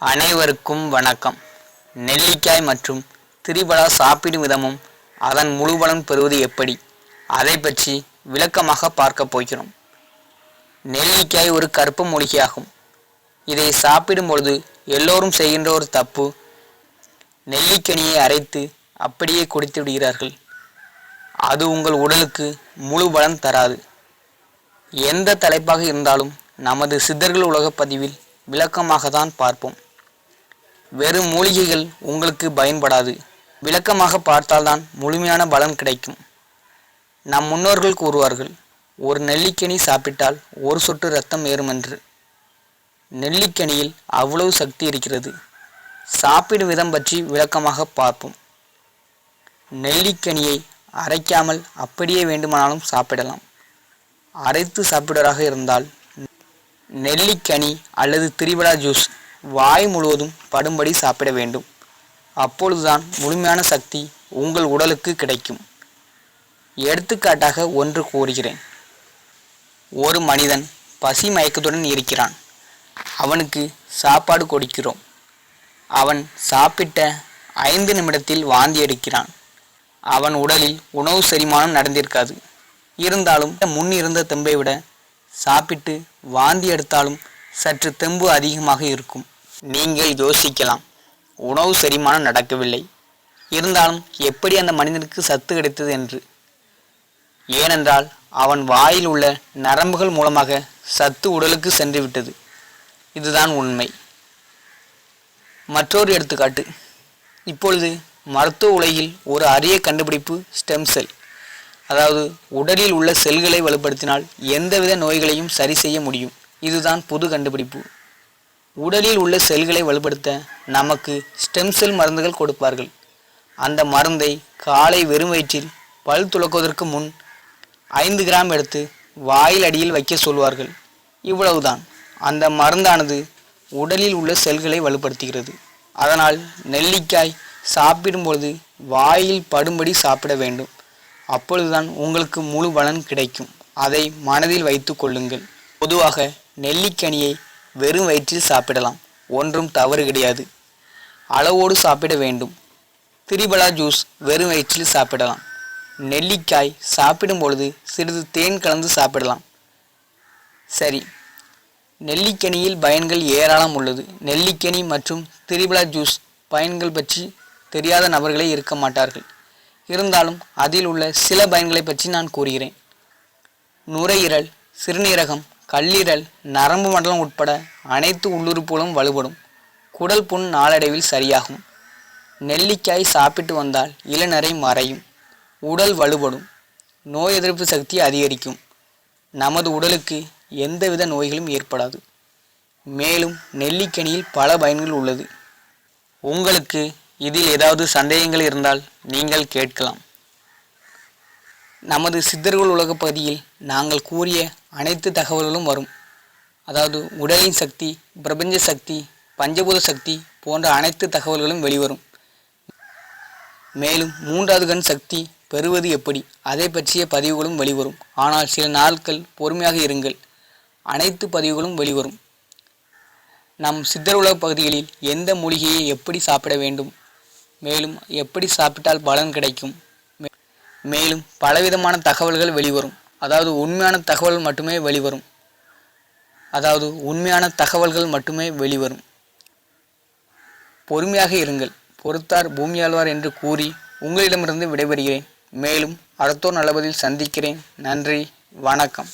அனைவருக்கும் வணக்கம். நெல்லிக்காய் மற்றும் திரிபலா சாப்பிடும் விதமும் அதன் முழுபலன் பெறுவது எப்படி? அதை பற்றி விளக்கமாக பார்க்க போகிறோம். நெல்லிக்காய் ஒரு கருப்பு மூலிகையாகும். இதை சாப்பிடும் பொழுது எல்லோரும் செய்கின்ற ஒரு தப்பு. நெல்லிக்கனியை அரைத்து அப்படியே குடித்து விடுகிறார்கள். அது உங்கள் உடலுக்கு முழு பலன் தராது. எந்த தலைப்பாக இருந்தாலும் நமது சித்தர்கள் உலக பதிவில் விளக்கமாக தான் பார்ப்போம். வெறும் மூலிகைகள் உங்களுக்கு பயன்படாது. விளக்கமாக பார்த்தால்தான் முழுமையான பலன் கிடைக்கும். நம் முன்னோர்கள் கூறுவார்கள் ஒரு நெல்லிக்கனி சாப்பிட்டால் ஒரு சொட்டு ரத்தம் ஏறுமென்று. நெல்லிக்கனியில் அவ்வளவு சக்தி இருக்கிறது. சாப்பிடும் விதம் பற்றி விளக்கமாக பார்ப்போம். நெல்லிக்கனியை அரைக்காமல் அப்படியே வேண்டுமானாலும் சாப்பிடலாம். அரைத்து சாப்பிடுவராக இருந்தால் நெல்லிக்கனி அல்லது திரிபலா ஜூஸ் வாய் முழுவதும் படும்படி சாப்பிட வேண்டும். அப்பொழுதுதான் முழுமையான சக்தி உங்கள் உடலுக்கு கிடைக்கும். எடுத்துக்காட்டாக ஒன்று கூறுகிறேன். ஒரு மனிதன் பசி மயக்கத்துடன் இருக்கிறான். அவனுக்கு சாப்பாடு கொடுக்கிறோம். அவன் சாப்பிட்ட ஐந்து நிமிடத்தில் வாந்தி எடுக்கிறான். அவன் உடலில் உணவு செரிமானம் நடந்திருக்காது. இருந்தாலும் முன் இருந்த தெம்பை விட சாப்பிட்டு வாந்தி எடுத்தாலும் சற்று தெம்பு அதிகமாக இருக்கும். நீங்கள் யோசிக்கலாம். உணவு செரிமானம் நடக்கவில்லை. இருந்தாலும் எப்படி அந்த மனிதனுக்கு சத்து கிடைத்தது என்று? ஏனென்றால் அவன் வாயில் உள்ள நரம்புகள் மூலமாக சத்து உடலுக்கு சென்று விட்டது. இதுதான் உண்மை. மற்றொரு எடுத்துக்காட்டு. இப்பொழுது மருத்துவ உலகில் ஒரு அரிய கண்டுபிடிப்பு ஸ்டெம் செல். அதாவது உடலில் உள்ள செல்களை வலுப்படுத்தினால் எந்தவித நோய்களையும் சரி செய்ய முடியும். இதுதான் புது கண்டுபிடிப்பு. உடலில் உள்ள செல்களை வலுப்படுத்த நமக்கு ஸ்டெம் செல் மருந்துகள் கொடுப்பார்கள். அந்த மருந்தை காலை வெறும் வயிற்றில் பல் துலக்குவதற்கு முன் ஐந்து கிராம் எடுத்து வாயில் அடியில் வைக்க சொல்வார்கள். இவ்வளவுதான். அந்த மருந்தானது உடலில் உள்ள செல்களை வலுப்படுத்துகிறது. அதனால் நெல்லிக்காய் சாப்பிடும்பொழுது வாயில் படும்படி சாப்பிட வேண்டும். அப்பொழுதுதான் உங்களுக்கு முழு பலன் கிடைக்கும். அதை மனதில் வைத்து கொள்ளுங்கள். பொதுவாக நெல்லிக்கனியை வெறும் வயிற்றில் சாப்பிடலாம். ஒன்றும் தவறு கிடையாது. அளவோடு சாப்பிட வேண்டும். திரிபலா ஜூஸ் வெறும் வயிற்றில் சாப்பிடலாம். நெல்லிக்காய் சாப்பிடும் பொழுது சிறிது தேன் கலந்து சாப்பிடலாம். சரி. நெல்லிக்கனியில் பயன்கள் ஏராளம் உள்ளது. நெல்லிக்கனி மற்றும் திரிபலா ஜூஸ் பயன்கள் பற்றி தெரியாத நபர்களே இருக்க மாட்டார்கள். இருந்தாலும் அதில் உள்ள சில பயன்களை பற்றி நான் கூறுகிறேன். நுரையீரல் சிறுநீரகம் கல்லீரல் நரம்பு மண்டலம் உட்பட அனைத்து உள்ளுறுப்புகளும் வலுப்படும் குடல் புண் நாளடைவில் சரியாகும். நெல்லிக்காய் சாப்பிட்டு வந்தால் இளநரை மறையும். உடல் வலுப்படும் நோய் எதிர்ப்பு சக்தி அதிகரிக்கும். நமது உடலுக்கு எந்தவித நோய்களும் ஏற்படாது. மேலும் நெல்லிக்கனியில் பல பயன்கள் உள்ளது. உங்களுக்கு இதில் ஏதாவது சந்தேகங்கள் இருந்தால் நீங்கள் கேட்கலாம். நமது சித்தர்கள் உலக பகுதியில் நாங்கள் கூறிய அனைத்து தகவல்களும் வரும். அதாவது உடலின் சக்தி பிரபஞ்ச சக்தி பஞ்சபூத சக்தி போன்ற அனைத்து தகவல்களும் வெளிவரும். மேலும் மூன்றாவது கண் சக்தி பெறுவது எப்படி? அதை பற்றிய பதிவுகளும் வெளிவரும். ஆனால் சில நாட்கள் பொறுமையாக இருங்கள். அனைத்து பதிவுகளும் வெளிவரும். நம் சித்தர் உலக பகுதிகளில் எந்த மூலிகையை எப்படி சாப்பிட வேண்டும்? மேலும் எப்படி சாப்பிட்டால் பலன் கிடைக்கும்? மேலும் பலவிதமான தகவல்கள் வெளிவரும். அதாவது உண்மையான தகவல் மட்டுமே வெளிவரும். அதாவது உண்மையான தகவல்கள் மட்டுமே வெளிவரும். பொறுமையாக இருங்கள். பொறுத்தார் பூமியாழ்வார் என்று கூறி உங்களிடமிருந்து விடைபெறுகிறேன். மேலும் அடுத்தோர் நல்லபதில் சந்திக்கிறேன். நன்றி. வணக்கம்.